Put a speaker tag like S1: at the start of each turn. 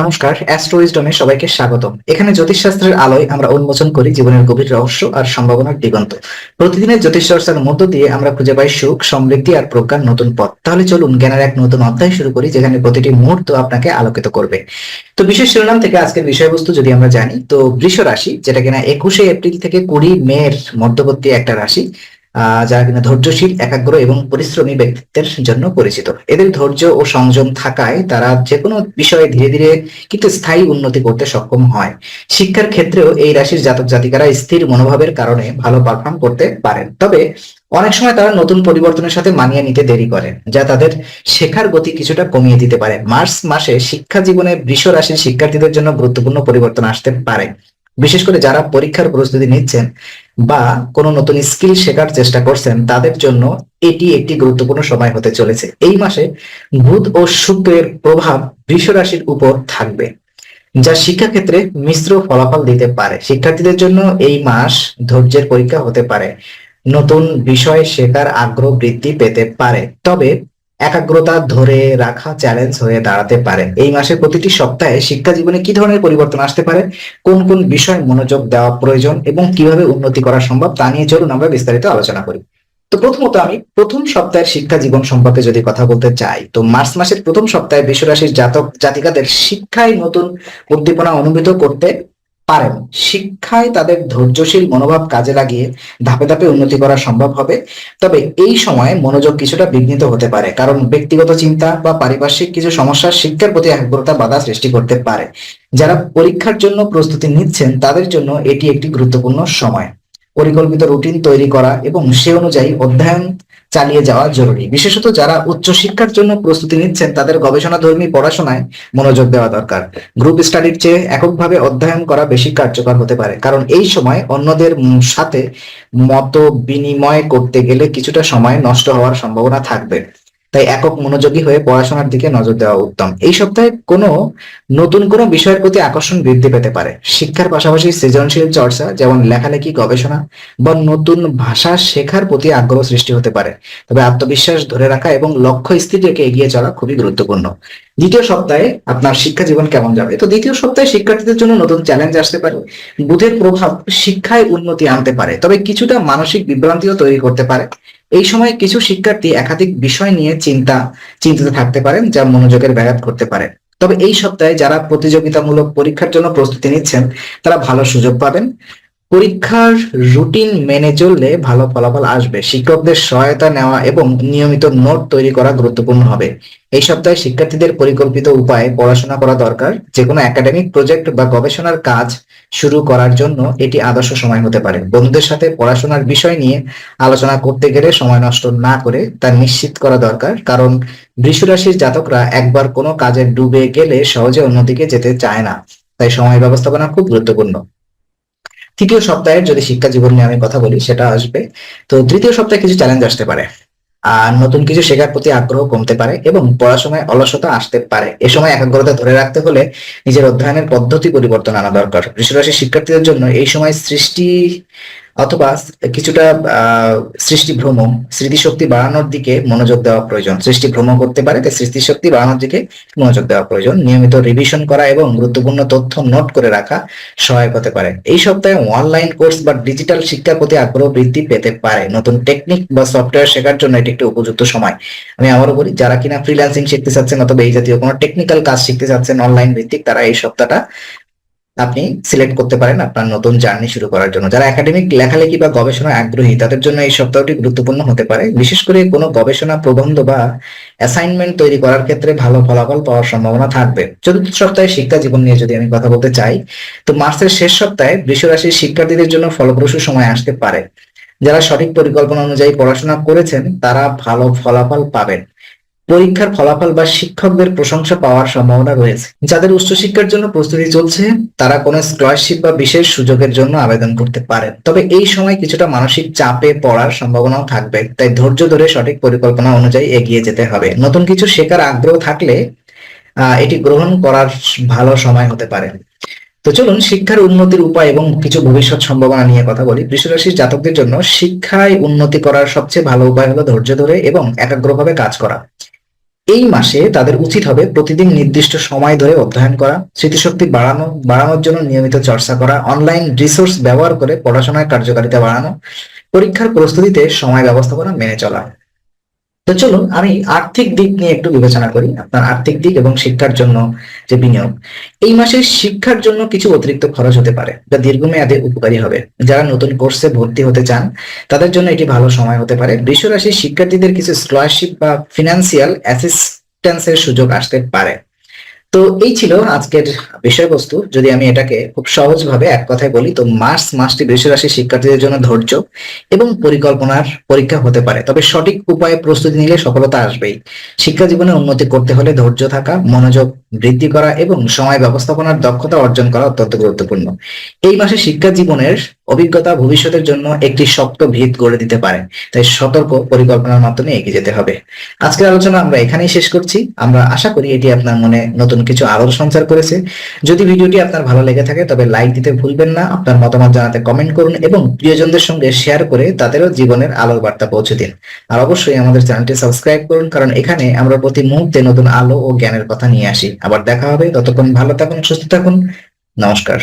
S1: নমস্কার, অ্যাস্ট্রোইজডমে সবাইকে স্বাগতম। এখানে জ্যোতিষশাস্ত্রের আলোয় আমরা উন্মোচন করি জীবনের গভীর রহস্য আর সম্ভাবনার দিগন্ত। প্রতিদিনের জ্যোতিষ চর্চার মধ্য দিয়ে আমরা খুঁজে পাই সুখ, সমৃদ্ধি আর প্রজ্ঞার নতুন পথ। তাহলে চলুন জ্ঞানের এক নতুন অধ্যায় শুরু করি, যেখানে প্রতিটি মুহূর্ত আপনাকে আলোকিত করবে। তো বিশেষ শিরোনাম থেকে আজকের বিষয়বস্তু যদি আমরা জানি, তো বৃষ রাশি যেটা কিনা একুশে এপ্রিল থেকে কুড়ি মের মধ্যবর্তী একটা রাশি যারা কিনা ধৈর্যশীল, একাগ্র এবং পরিশ্রমী ব্যক্তিত্বের জন্য পরিচিত। এদের ধৈর্য ও সংযম থাকায় তারা যে কোনো বিষয়ে ধীরে ধীরে কিন্তু স্থায়ী উন্নতি করতে সক্ষম হয়। শিক্ষার ক্ষেত্রেও এই রাশির জাতক জাতিকারা স্থির মনোভাবের কারণে ভালো পারফর্ম করতে পারেন। তবে অনেক সময় তারা নতুন পরিবর্তনের সাথে মানিয়ে নিতে দেরি করেন যা তাদের শেখার গতি কিছুটা কমিয়ে দিতে পারে। মার্চ মাসে শিক্ষা জীবনে বৃষ রাশির শিক্ষার্থীদের জন্য গুরুত্বপূর্ণ পরিবর্তন আসতে পারে। বিশেষ করে যারা পরীক্ষার প্রস্তুতি নিচ্ছেন বা কোনো নতুন স্কিল শেখার চেষ্টা করছেন, তাদের জন্য এটি একটি গুরুত্বপূর্ণ সময় হতে চলেছে। এই মাসে বুধ ও শুক্রের প্রভাব বৃষ রাশির উপর থাকবে, যা শিক্ষাক্ষেত্রে মিশ্র ফলাফল দিতে পারে। শিক্ষার্থীদের জন্য এই মাস ধৈর্যের পরীক্ষা হতে পারে। নতুন বিষয় শেখার আগ্রহ বৃদ্ধি পেতে পারে। তবে একাগ্রতা ধরে রাখা চ্যালেঞ্জ হয়ে দাঁড়াতে পারে। এই মাসের প্রতিটি সপ্তাহে শিক্ষা জীবনে কি ধরনের পরিবর্তন আসতে পারে? কোন কোন বিষয় মনোযোগ দেওয়া প্রয়োজন এবং কীভাবে উন্নতি করা সম্ভব তা নিয়ে চলুন আমরা বিস্তারিত আলোচনা করি। তো প্রথমত আমি প্রথম সপ্তাহের শিক্ষা জীবন সম্পর্কে যদি কথা বলতে চাই, তো মার্চ মাসের প্রথম সপ্তাহে বিশ্বরাশির জাতক জাতিকাদের শিক্ষায় নতুন উদ্দীপনা অনুভূত করতে পারেন। শিক্ষায় তাদের ধৈর্যশীল মনোভাব কাজে লাগিয়ে ধাপে ধাপে উন্নতি করা সম্ভব হবে। তবে এই সময় মনোযোগ কিছুটা বিঘ্নিত হতে পারে, কারণ ব্যক্তিগত চিন্তা বা পারিপার্শ্বিক কিছু সমস্যা শিক্ষার প্রতি একাগ্রতা বাধা সৃষ্টি করতে পারে। যারা পরীক্ষার জন্য প্রস্তুতি নিচ্ছেন, তাদের জন্য এটি একটি গুরুত্বপূর্ণ সময়। পরিকল্পিত রুটিন তৈরি করা এবং সে অনুযায়ী অধ্যয়ন চালিয়ে যাওয়া জরুরি। বিশেষত যারা উচ্চশিক্ষার জন্য প্রস্তুতি নিচ্ছেন, তাদের গবেষণাধর্মী পড়াশোনায় মনোযোগ দেওয়া দরকার। গ্রুপ স্টাডির চেয়ে এককভাবে অধ্যয়ন করা বেশি কার্যকর হতে পারে। কারণ এই সময় অন্যদের সাথে মত বিনিময় করতে গেলে কিছুটা সময় নষ্ট হওয়ার সম্ভাবনা থাকবে। তাই একক মনোযোগী হয়ে পড়াশোনার দিকে নজর দেওয়া উত্তম। এই সপ্তাহে কোনো নতুন কোনো বিষয়ের প্রতি আকর্ষণ বৃদ্ধি পেতে পারে। শিক্ষার পাশাপাশি সৃজনশীল চর্চা, যেমন লেখালেখি, গবেষণা বা নতুন ভাষা শেখার প্রতি আগ্রহ সৃষ্টি হতে পারে। তবে আত্মবিশ্বাস ধরে রাখা এবং লক্ষ্য স্থির রেখে এগিয়ে চলা খুবই গুরুত্বপূর্ণ। দ্বিতীয় সপ্তাহে আপনার শিক্ষা জীবন কেমন যাবে? তো দ্বিতীয় সপ্তাহে শিক্ষার্থীদের জন্য নতুন চ্যালেঞ্জ আসতে পারে। বুধের প্রভাব শিক্ষায় উন্নতি আনতে পারে। তবে কিছুটা মানসিক বিভ্রান্তিও তৈরি করতে পারে। এই সময় কিছু শিক্ষার্থী একাধিক বিষয় নিয়ে চিন্তা, চিন্তিত থাকতে পারেন যা মনোযোগের ব্যাঘাত করতে পারে। তবে এই সপ্তাহে যারা প্রতিযোগিতামূলক পরীক্ষার জন্য প্রস্তুতি নিচ্ছেন, তারা ভালো সুযোগ পাবেন। পরীক্ষার রুটিন মেনে চললে ভালো ফলাফল আসবে। শিক্ষকদের সহায়তা নেওয়া এবং নিয়মিত নোট তৈরি করা গুরুত্বপূর্ণ হবে। এই সপ্তাহে শিক্ষার্থীদের পরিকল্পিত উপায়ে পড়াশোনা করা দরকার। যে কোনো একাডেমিক প্রজেক্ট বা গবেষণার কাজ শুরু করার জন্য এটি আদর্শ সময় হতে পারে। বন্ধুদের সাথে পড়াশোনার বিষয় নিয়ে আলোচনা করতে গেলে সময় নষ্ট না করে তা নিশ্চিত করা দরকার। কারণ বৃষরাশির জাতকরা একবার কোনো কাজে ডুবে গেলে সহজে অন্যদিকে যেতে চায় না। তাই সময় ব্যবস্থাপনা খুব গুরুত্বপূর্ণ। তৃতীয় সপ্তাহের যদি শিক্ষা জীবন নিয়ে আমি কথা বলি, সেটা আসবে। তো তৃতীয় সপ্তাহে কিছু চ্যালেঞ্জ আসতে পারে। আর নতুন কিছু শেখার প্রতি আগ্রহ কমতে পারে এবং পড়াশোনায় অলসতা আসতে পারে। এ সময় একাগ্রতা ধরে রাখতে হলে নিজের অধ্যয়নের পদ্ধতি পরিবর্তন আনা দরকার। বৃষরাশির শিক্ষার্থীদের জন্য এই সময় সৃষ্টি অথবা কিছুটা সৃষ্টি ভ্রম স্মৃতিশক্তি বাড়ানোর দিকে মনোযোগ দেওয়া প্রয়োজন। সৃষ্টি ভ্রম করতে পারে, তাই স্মৃতিশক্তি বাড়ানোর দিকে মনোযোগ দেওয়া প্রয়োজন। নিয়মিত রিভিশন করা এবং গুরুত্বপূর্ণ তথ্য নোট করে রাখা সহায়ক হতে পারে। এই সপ্তাহে অনলাইন কোর্স বা ডিজিটাল শিক্ষার প্রতি আগ্রহ বৃদ্ধি পেতে পারে। নতুন টেকনিক বা সফটওয়্যার শেখার জন্য এটি একটি উপযুক্ত সময়। আমি আবারও বলি, যারা কিনা ফ্রিল্যান্সিং শিখতে চাচ্ছেন অথবা এই জাতীয় কোনো টেকনিক্যাল কাজ শিখতে চাচ্ছেন অনলাইন ভিত্তিক, তারা এই সপ্তাহটা আপনি সিলেক্ট করতে পারেন আপনার নতুন জার্নি শুরু করার জন্য। যারা একাডেমিক লেখালেখি বা গবেষণায় আগ্রহী, তাদের জন্য এই সপ্তাহটি গুরুত্বপূর্ণ হতে পারে। বিশেষ করে কোনো গবেষণা প্রবন্ধ বা অ্যাসাইনমেন্ট তৈরি করার ক্ষেত্রে ভালো ফলাফল পাওয়ার সম্ভাবনা থাকবে। চতুর্থ সপ্তাহে শিক্ষা জীবন নিয়ে যদি আমি কথা বলতে চাই, তো মার্চের শেষ সপ্তাহে বৃষরাশির শিক্ষার্থীদের জন্য ফলপ্রসূ সময় আসতে পারে। যারা সঠিক পরিকল্পনা অনুযায়ী পড়াশোনা করেছেন, তারা ভালো ফলাফল পাবেন। পরীক্ষার ফলাফল বা শিক্ষকদের প্রশংসা পাওয়ার সম্ভাবনা রয়েছে। যাদের উচ্চশিক্ষার জন্য প্রস্তুতি চলছে, তারা কোনো স্কলারশিপ বা বিশেষ সুযোগের জন্য আবেদন করতে পারেন। তবে এই সময় কিছুটা মানসিক চাপে পড়ার সম্ভাবনাও থাকবে। তাই ধৈর্য ধরে সঠিক পরিকল্পনা অনুযায়ী এগিয়ে যেতে হবে। নতুন কিছু শেখার আগ্রহ থাকলে এটি গ্রহণ করার ভালো সময় হতে পারে। তো চলুন শিক্ষার উন্নতির উপায় এবং কিছু ভবিষ্যৎ সম্ভাবনা নিয়ে কথা বলি। বৃষরাশির জাতকদের জন্য শিক্ষায় উন্নতি করার সবচেয়ে ভালো উপায় হলো ধৈর্য ধরে এবং একাগ্রভাবে কাজ করা। এই মাসে তাদের উচিত হবে প্রতিদিন নির্দিষ্ট সময় ধরে অধ্যয়ন করা, স্মৃতিশক্তি বাড়ানো, বাড়ানোর জন্য নিয়মিত চর্চা করা অনলাইন রিসোর্স ব্যবহার করে পড়াশোনার কার্যকারিতা বাড়ানো, পরীক্ষার প্রস্তুতিতে সময় ব্যবস্থাপনা মেনে চলা। তো চলুন, আমি আর্থিক দিক নিয়ে একটু বিবেচনা করি, আপনার আর্থিক দিক এবং শিক্ষার জন্য যে বিনিয়োগ। এই মাসে শিক্ষার জন্য কিছু অতিরিক্ত খরচ হতে পারে, যা দীর্ঘমেয়াদে উপকারী হবে। যারা নতুন কোর্সে ভর্তি হতে চান, তাদের জন্য এটি ভালো সময় হতে পারে। বৃষরাশির শিক্ষার্থীদের কিছু স্কলারশিপ বা ফিনান্সিয়াল অ্যাসিস্ট্যান্সের সুযোগ আসতে পারে। তো এই ছিল আজকের বিষয়বস্তু। যদি আমি এটাকে খুব সহজভাবে এক কথায় বলি, তো মার্চ মাসটি বৃষরাশির শিক্ষার্থীদের জন্য ধৈর্য এবং পরিকল্পনার পরীক্ষা হতে পারে। তবে সঠিক উপায়ে প্রস্তুতি নিলে সফলতা আসবেই। শিক্ষা জীবনে উন্নতি করতে হলে ধৈর্য থাকা, মনোযোগ বৃদ্ধি করা এবং সময় ব্যবস্থাপনার দক্ষতা অর্জন করা অত্যন্ত গুরুত্বপূর্ণ। এই মাসে শিক্ষা জীবনের অভিজ্ঞতা ভবিষ্যতের জন্য একটি শক্ত ভিত গড়ে দিতে পারে। তাই সতর্ক পরিকল্পনার মাধ্যমে এগিয়ে যেতে হবে। আজকের আলোচনা আমরা এখানেই শেষ করছি। আমরা আশা করি এটি আপনার মনে নতুন কিছু আলোর সঞ্চার করেছে। যদি ভিডিওটি আপনার ভালো লেগে থাকে, তবে লাইক দিতে ভুলবেন না। আপনার মতামত জানাতে কমেন্ট করুন এবং প্রিয়জনদের সঙ্গে শেয়ার করে তাদেরও জীবনের আলোর বার্তা পৌঁছে দিন। আর অবশ্যই আমাদের চ্যানেলটি সাবস্ক্রাইব করুন, কারণ এখানে আমরা প্রতি মুহূর্তে নতুন আলো ও জ্ঞানের কথা নিয়ে আসি। আবার দেখা হবে, ততক্ষণ ভালো থাকুন, সুস্থ থাকুন। নমস্কার।